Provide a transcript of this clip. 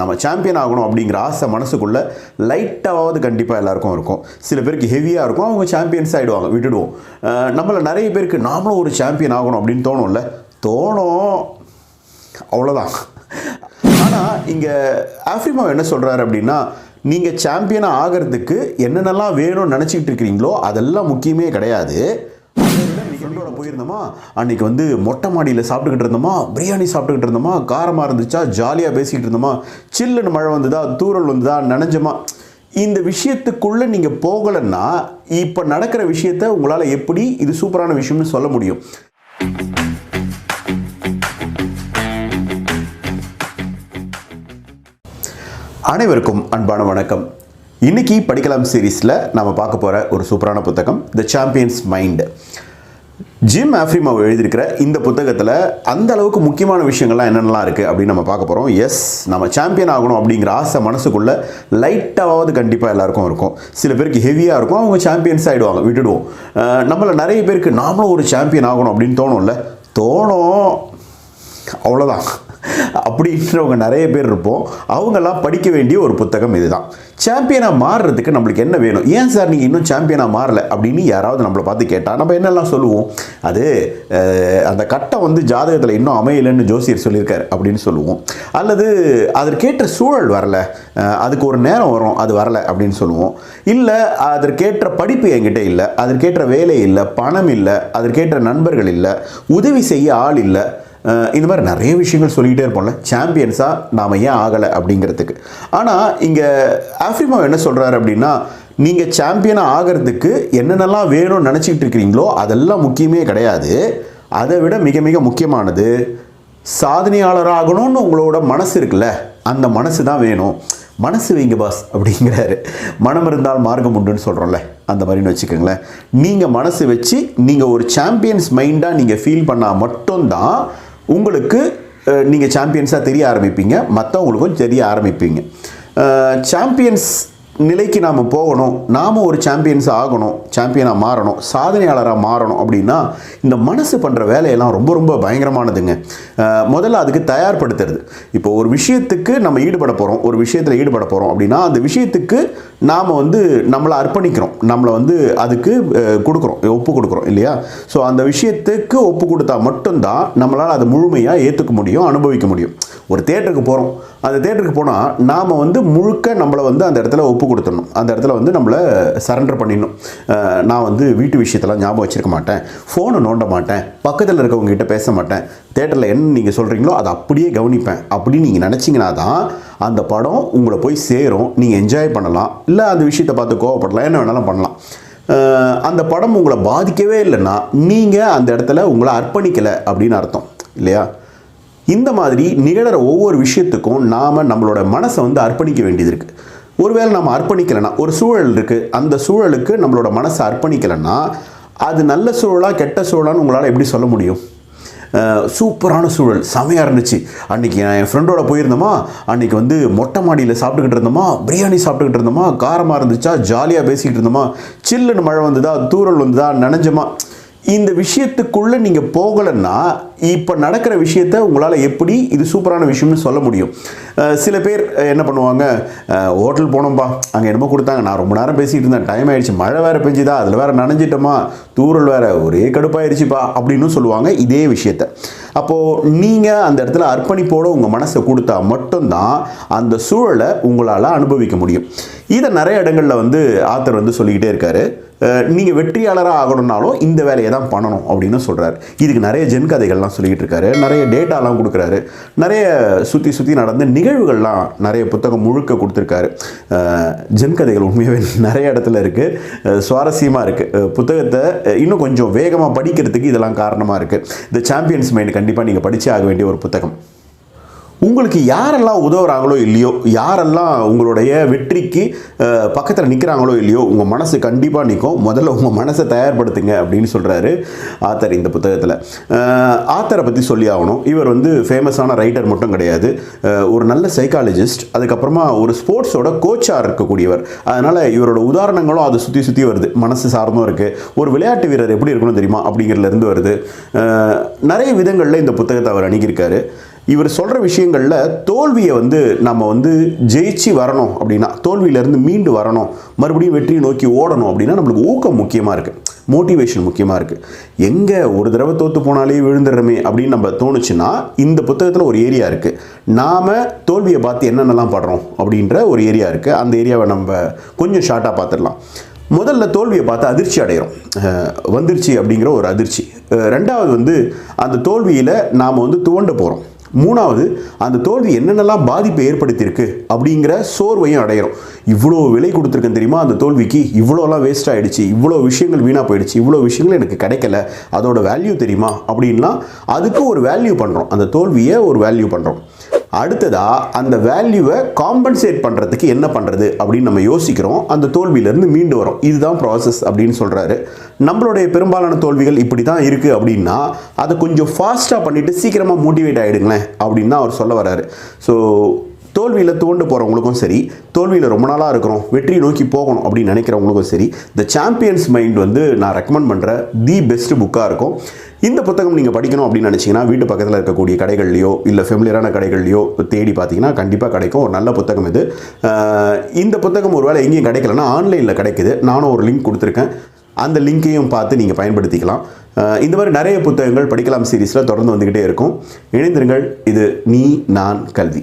நம்ம சாம்பியன் ஆகணும் அப்படிங்கிற ஆசை மனசுக்குள்ளே லைட்டாவது கண்டிப்பாக எல்லாருக்கும் இருக்கும். சில பேருக்கு ஹெவியாக இருக்கும் அவங்க சாம்பியன்ஸ் ஆகிடுவாங்க விட்டுடுவோம். நம்மளை நிறைய பேருக்கு நாமளும் ஒரு சாம்பியன் ஆகணும் அப்படின்னு தோணும்ல? தோணும். அவ்வளோதான் ஆனால் இங்கே ஆஃப்ரிமா என்ன சொல்கிறாரு அப்படின்னா நீங்கள் சாம்பியனாக ஆகிறதுக்கு என்னென்னலாம் வேணும்னு நினச்சிக்கிட்டு இருக்கிறீங்களோ அதெல்லாம் முக்கியமே கிடையாது. ஃப்ரெண்டோட போயிருந்தோமா? அன்னைக்கு வந்து மொட்டை மாடியில் சாப்பிட்டுக்கிட்டு இருந்தோமா? பிரியாணி சாப்பிட்டுக்கிட்டு இருந்தோமா? காரமாக இருந்துச்சா? ஜாலியாக பேசிக்கிட்டு இருந்தோமா? சில்லுன்னு மழை வந்ததா? தூரல் வந்ததா? நனைஞ்சமா? இந்த விஷயத்துக்குள்ளே நீங்கள் போகலைன்னா இப்போ நடக்கிற விஷயத்த உங்களால் எப்படி இது சூப்பரான விஷயம்னு சொல்ல முடியும்? அனைவருக்கும் அன்பான வணக்கம். இன்னைக்கு படிக்கலாம் சீரீஸில் நம்ம பார்க்க போகிற ஒரு சூப்பரான புத்தகம் த சாம்பியன்ஸ் மைண்டு ஜிம் ஆஃப்ரிமாவை எழுதியிருக்கிற இந்த புத்தகத்தில் அந்த அளவுக்கு முக்கியமான விஷயங்கள்லாம் என்னென்னலாம் இருக்குது அப்படின்னு நம்ம பார்க்க போகிறோம் எஸ் நம்ம சாம்பியன் ஆகணும் அப்படிங்கிற ஆசை மனசுக்குள்ளே லைட்டாவது கண்டிப்பாக எல்லாருக்கும் இருக்கும். சில பேருக்கு ஹெவியாக இருக்கும் அவங்க சாம்பியன்ஸ் ஆகிடுவாங்க விட்டுடுவோம். நம்மளை நிறைய பேருக்கு நாமளும் ஒரு சாம்பியன் ஆகணும் அப்படின்னு தோணும்ல? தோணும். அவ்வளோதான் அப்படின்றவங்க நிறைய பேர் இருப்போம். அவங்கெல்லாம் படிக்க வேண்டிய ஒரு புத்தகம் இதுதான். சாம்பியனாக மாறுறதுக்கு நம்மளுக்கு என்ன வேணும்? ஏன் சார் நீங்கள் இன்னும் சாம்பியனாக மாறலை? அப்படின்னு யாராவது நம்மளை பார்த்து கேட்டால் நம்ம என்னெல்லாம் சொல்லுவோம்? அது அந்த கட்டம் வந்து ஜாதகத்தில் இன்னும் அமையலைன்னு ஜோசியர் சொல்லியிருக்காரு அப்படின்னு சொல்லுவோம். அல்லது அதற்கேற்ற சூழல் வரல. அதுக்கு ஒரு நேரம் வரும் அது வரலை அப்படின்னு சொல்லுவோம். இல்லை அதற்கேற்ற படிப்பு என்கிட்ட இல்லை அதற்கேற்ற வேலை இல்லை பணம் இல்லை அதற்கேற்ற நண்பர்கள் இல்லை உதவி செய்ய ஆள் இல்லை இந்த மாதிரி நிறைய விஷயங்கள் சொல்லிக்கிட்டே இருப்போம்ல. சாம்பியன்ஸாக நாம் ஏன் ஆகலை அப்படிங்கிறதுக்கு. ஆனால் இங்கே ஆஃப்ரிமா என்ன சொல்கிறாரு அப்படின்னா நீங்கள் சாம்பியனாக ஆகிறதுக்கு என்னென்னலாம் வேணும்னு நினச்சிக்கிட்டு இருக்கிறீங்களோ அதெல்லாம் முக்கியமே கிடையாது. அதை விட மிக மிக முக்கியமானது சாதனையாளராகணும்னு உங்களோட மனசு இருக்குல்ல அந்த மனசு தான் வேணும். மனசு வைங்க பாஸ் அப்படிங்கிறாரு. மனம் இருந்தால் மார்க்கம் உண்டுன்னு சொல்கிறோம்ல அந்த மாதிரின்னு வச்சுக்கோங்களேன். நீங்கள் மனசு வச்சு நீங்கள் ஒரு சாம்பியன்ஸ் மைண்டாக நீங்கள் ஃபீல் பண்ணால் மட்டும்தான் உங்களுக்கு நீங்கள் சாம்பியன்ஸாக தெரிய ஆரம்பிப்பீங்க. மற்றவங்களுக்கும் தெரிய ஆரம்பிப்பீங்க. சாம்பியன்ஸ் நிலைக்கு நாம் போகணும். நாம் ஒரு சாம்பியன்ஸ் ஆகணும். சாம்பியனாக மாறணும். சாதனையாளராக மாறணும் அப்படின்னா இந்த மனசு பண்ணுற வேலையெல்லாம் ரொம்ப ரொம்ப பயங்கரமானதுங்க. முதல்ல அதுக்கு தயார்படுத்துறது. இப்போ ஒரு விஷயத்துக்கு நம்ம ஈடுபட போகிறோம் ஒரு விஷயத்தில் ஈடுபட போகிறோம் அப்படின்னா அந்த விஷயத்துக்கு நாம் வந்து நம்மளை அர்ப்பணிக்கிறோம். நம்மளை வந்து அதுக்கு கொடுக்குறோம். ஒப்பு கொடுக்குறோம் இல்லையா? ஸோ அந்த விஷயத்துக்கு ஒப்பு கொடுத்தா மட்டும்தான் நம்மளால் அதை முழுமையாக ஏற்றுக்க முடியும் அனுபவிக்க முடியும். ஒரு தேட்டருக்கு போகிறோம் அந்த தேட்டருக்கு போனால் நாம் வந்து முழுக்க நம்மளை வந்து அந்த இடத்துல ஒப்பு கொடுத்துடணும் அந்த இடத்துல வந்து நம்மளை சரண்டர் பண்ணிடணும். நான் வந்து வீட்டு விஷயத்தெல்லாம் ஞாபகம் வச்சுருக்க மாட்டேன். ஃபோனை நோண்ட மாட்டேன். பக்கத்தில் இருக்கவங்ககிட்ட பேச மாட்டேன். தேட்டரில் என்ன நீங்கள் சொல்கிறீங்களோ அதை அப்படியே கவனிப்பேன். அப்படின்னு நீங்கள் நினச்சிங்கன்னா தான் அந்த படம் உங்களை போய் சேரும். நீங்கள் என்ஜாய் பண்ணலாம். இல்லை அந்த விஷயத்தை பார்த்து கோவப்படலாம். என்ன வேணாலும் பண்ணலாம். அந்த படம் உங்களை பாதிக்கவே இல்லைன்னா நீங்கள் அந்த இடத்துல உங்களை அர்ப்பணிக்கலை அப்படின்னு அர்த்தம். இல்லையா? இந்த மாதிரி நிகழற ஒவ்வொரு விஷயத்துக்கும் நாம் நம்மளோட மனசை வந்து அர்ப்பணிக்க வேண்டியது இருக்குது ஒருவேளை நம்ம அர்ப்பணிக்கலைன்னா ஒரு சூழல் இருக்குது அந்த சூழலுக்கு நம்மளோட மனசை அர்ப்பணிக்கலைன்னா அது நல்ல சூழலாக கெட்ட சூழலான்னு உங்களால் எப்படி சொல்ல முடியும்? சூப்பரான சூழல். செமையாக இருந்துச்சு. அன்றைக்கி நான் என் ஃப்ரெண்டோட போயிருந்தோமா? அன்றைக்கி வந்து மொட்டை மாடியில் சாப்பிட்டுக்கிட்டு இருந்தோமா? பிரியாணி சாப்பிட்டுக்கிட்டு இருந்தோமா? காரமாக இருந்துச்சா? ஜாலியாக பேசிக்கிட்டு இருந்தோமா? சில்லுன்னு மழை வந்ததா? தூரல் வந்ததா? நனைஞ்சமா? இந்த விஷயத்துக்குள்ளே நீங்கள் போகலைன்னா இப்போ நடக்கிற விஷயத்த உங்களால் எப்படி இது சூப்பரான விஷயம்னு சொல்ல முடியும்? சில பேர் என்ன பண்ணுவாங்க ஹோட்டல் போனோம்பா அங்கே என்னமோ கொடுத்தாங்க. நான் ரொம்ப நேரம் பேசிகிட்டு இருந்தேன். டைம் ஆயிடுச்சு. மழை வேறு பெஞ்சுதா? அதில் வேறு நனைஞ்சிட்டோமா? தூரல் வேறு ஒரே கடுப்பாயிருச்சுப்பா அப்படின்னு சொல்லுவாங்க இதே விஷயத்த. அப்போது நீங்கள் அந்த இடத்துல அர்ப்பணிப்போடு உங்கள் மனசை கொடுத்தா மட்டும்தான் அந்த சூழலை உங்களால் அனுபவிக்க முடியும். இதை நிறைய இடங்களில் வந்து ஆத்தர் வந்து சொல்லிக்கிட்டே இருக்காரு. நீங்கள் வெற்றியாளராக ஆகணும்னாலும் இந்த வேலையை தான் பண்ணணும் அப்படின்னு சொல்கிறாரு இதுக்கு நிறைய ஜென் கதைகள்லாம் சொல்லிக்கிட்டு இருக்காரு. நிறைய டேட்டாலாம் கொடுக்குறாரு. நிறைய சுற்றி சுற்றி நடந்த நிகழ்வுகள்லாம் நிறைய புத்தகம் முழுக்க கொடுத்துருக்காரு. ஜென் கதைகள் உண்மையாகவே நிறைய இடத்துல இருக்குது சுவாரஸ்யமாக இருக்குது புத்தகத்தை இன்னும் கொஞ்சம் வேகமாக படிக்கிறதுக்கு இதெல்லாம் காரணமாக இருக்குது இந்த சாம்பியன்ஸ் மைண்ட் கண்டிப்பாக நீங்கள் படித்தே ஆக வேண்டிய ஒரு புத்தகம். உங்களுக்கு யாரெல்லாம் உதவுறாங்களோ இல்லையோ யாரெல்லாம் உங்களுடைய வெற்றிக்கு பக்கத்தில் நிற்கிறாங்களோ இல்லையோ உங்கள் மனசு கண்டிப்பாக நிற்கும் முதல்ல உங்கள் மனசை தயார்படுத்துங்க அப்படின்னு சொல்கிறாரு ஆத்தர் இந்த புத்தகத்தில். ஆத்தரை பற்றி சொல்லி ஆகணும். இவர் வந்து ஃபேமஸான ரைட்டர் மட்டும் கிடையாது. ஒரு நல்ல சைக்காலஜிஸ்ட் அதுக்கப்புறமா ஒரு ஸ்போர்ட்ஸோட கோச்சாக இருக்கக்கூடியவர். அதனால் இவரோட உதாரணங்களும் அதை சுற்றி சுற்றி வருது. மனசு சார்ந்தும் இருக்குது ஒரு விளையாட்டு வீரர் எப்படி இருக்கணும் தெரியுமா அப்படிங்கிறதுலேருந்து வருது. நிறைய விதங்களில் இந்த புத்தகத்தை அவர் அணுகியிருக்காரு. இவர் சொல்கிற விஷயங்களில் தோல்வியை வந்து நம்ம வந்து ஜெயிச்சு வரணும் அப்படின்னா தோல்வியிலேருந்து மீண்டு வரணும் மறுபடியும் வெற்றியை நோக்கி ஓடணும் அப்படின்னா நம்மளுக்கு ஊக்கம் முக்கியமாக இருக்குது மோட்டிவேஷன் முக்கியமாக இருக்குது எங்கே ஒரு தடவை தோற்று போனாலே விழுந்துடுறமே அப்படின்னு நம்ம தோணுச்சுன்னா இந்த புத்தகத்தில் ஒரு ஏரியா இருக்குது நாம் தோல்வியை பார்த்து என்னென்னலாம் படுறோம் அப்படின்ற ஒரு ஏரியா இருக்குது அந்த ஏரியாவை நம்ம கொஞ்சம் ஷார்ட்டாக பார்த்துடலாம். முதல்ல தோல்வியை பார்த்து அதிர்ச்சி அடைகிறோம் வந்துருச்சு அப்படிங்கிற ஒரு அதிர்ச்சி. ரெண்டாவது வந்து அந்த தோல்வியில் நாம் வந்து துவண்டு போகிறோம் மூணாவது அந்த தோல்வி என்னென்னலாம் பாதிப்பை ஏற்படுத்தியிருக்கு அப்படிங்கிற சோர்வையும் அடையிறோம். இவ்வளோ விலை கொடுத்துருக்கேன் தெரியுமா? அந்த தோல்விக்கு இவ்வளோலாம் வேஸ்ட் ஆகிடுச்சு இவ்வளோ விஷயங்கள் வீணாக போயிடுச்சு இவ்வளோ விஷயங்கள் எனக்கு கிடைக்கல அதோட வேல்யூ தெரியுமா? அப்படின்லாம் அதுக்கு ஒரு வேல்யூ பண்ணுறோம் அந்த தோல்வியை ஒரு வேல்யூ பண்ணுறோம் அடுத்ததாக அந்த வேல்யூவை காம்பன்சேட் பண்ணுறதுக்கு என்ன பண்ணுறது அப்படின்னு நம்ம யோசிக்கிறோம். அந்த தோல்வியிலேருந்து மீண்டு வரோம். இதுதான் ப்ராசஸ் அப்படின்னு சொல்கிறாரு நம்மளுடைய பெரும்பாலான தோல்விகள் இப்படி தான் இருக்குது அப்படின்னா அதை கொஞ்சம் ஃபாஸ்ட்டாக பண்ணிவிட்டு சீக்கிரமாக மோட்டிவேட் ஆகிடுங்களேன் அப்படின்னு தான் அவர் சொல்ல வர்றாரு. ஸோ தோல்வியில் தோண்டு போகிறவங்களுக்கும் சரி தோல்வியில் ரொம்ப நாளாக இருக்கிறோம் வெற்றியை நோக்கி போகணும் அப்படின்னு நினைக்கிறவங்களுக்கும் சரி த சாம்பியன்ஸ் மைண்ட் வந்து நான் ரெக்கமெண்ட் பண்ணுற தி பெஸ்ட் புக்காக இருக்கும். இந்த புத்தகம் நீங்கள் படிக்கணும் அப்படின்னு நினச்சிங்கன்னா வீட்டு பக்கத்தில் இருக்கக்கூடிய கடைகள்லையோ இல்லை ஃபெமிலியரான கடைகள்லையோ தேடி பார்த்தீங்கன்னா கண்டிப்பாக கிடைக்கும். ஒரு நல்ல புத்தகம் இது. இந்த புத்தகம் ஒரு வேளை எங்கேயும் கிடைக்கலன்னா ஆன்லைனில் கிடைக்குது. நானும் ஒரு லிங்க் கொடுத்துருக்கேன். அந்த லிங்க்கையும் பார்த்து நீங்கள் பயன்படுத்திக்கலாம். இந்த மாதிரி நிறைய புத்தகங்கள் படிக்கலாம் சீரீஸில் தொடர்ந்து வந்துக்கிட்டே இருக்கும். இணைந்திருங்கள். இது நீ நான் கல்வி.